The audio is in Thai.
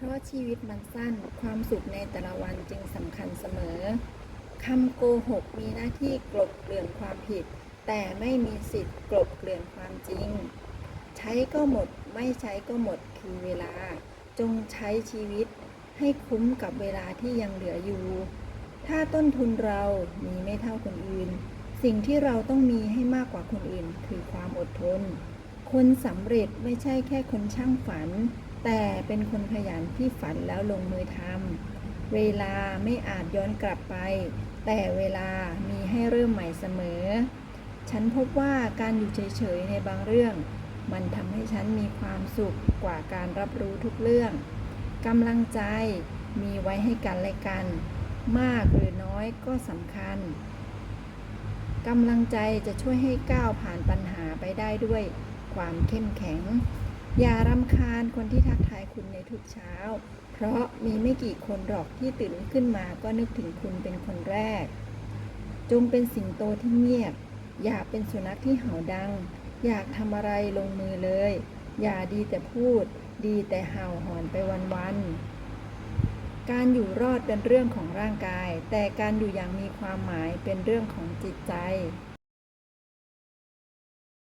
เพราะชีวิตมันสั้น ความสุขในแต่ละวันจึงสำคัญเสมอคำโกหกมีหน้าที่กลบเกลื่อนความผิด แต่ไม่มีสิทธิ์กลบเกลื่อนความจริง ใช้ก็หมด ไม่ใช้ก็หมดคือเวลา จงใช้ชีวิตให้คุ้มกับเวลาที่ยังเหลืออยู่ ถ้าต้นทุนเรามีไม่เท่าคนอื่น สิ่งที่เราต้องมีให้มากกว่าคนอื่น คือความอดทน คนสำเร็จไม่ใช่แค่คนช่างฝัน แต่เป็นคนขยันที่ฝันแล้วลงมือทำ เวลาไม่อาจย้อนกลับไป แต่เวลามีให้เริ่มใหม่เสมอ ฉันพบว่าการอยู่เฉยๆในบางเรื่อง มันทำให้ฉันมีความสุขกว่าการรับรู้ทุกเรื่องกำลังใจมีไว้ให้กันและกัน มากหรือน้อยก็สำคัญกำลังใจจะช่วยให้ก้าวผ่านปัญหาไปได้ด้วยความเข้มแข็ง อย่ารำคาญคนที่ทักทายคุณในทุกเช้า เพราะมีไม่กี่คนหรอกที่ตื่นขึ้นมาก็นึกถึงคุณเป็นคนแรก จงเป็นสิงโตที่เงียบ อย่าเป็นสุนัขที่เห่าดัง อยากทำอะไรลงมือเลย อย่าดีแต่พูด ดีแต่เห่าหอนไปวันๆ การอยู่รอดเป็นเรื่องของร่างกาย แต่การอยู่อย่างมีความหมายเป็นเรื่องของจิตใจ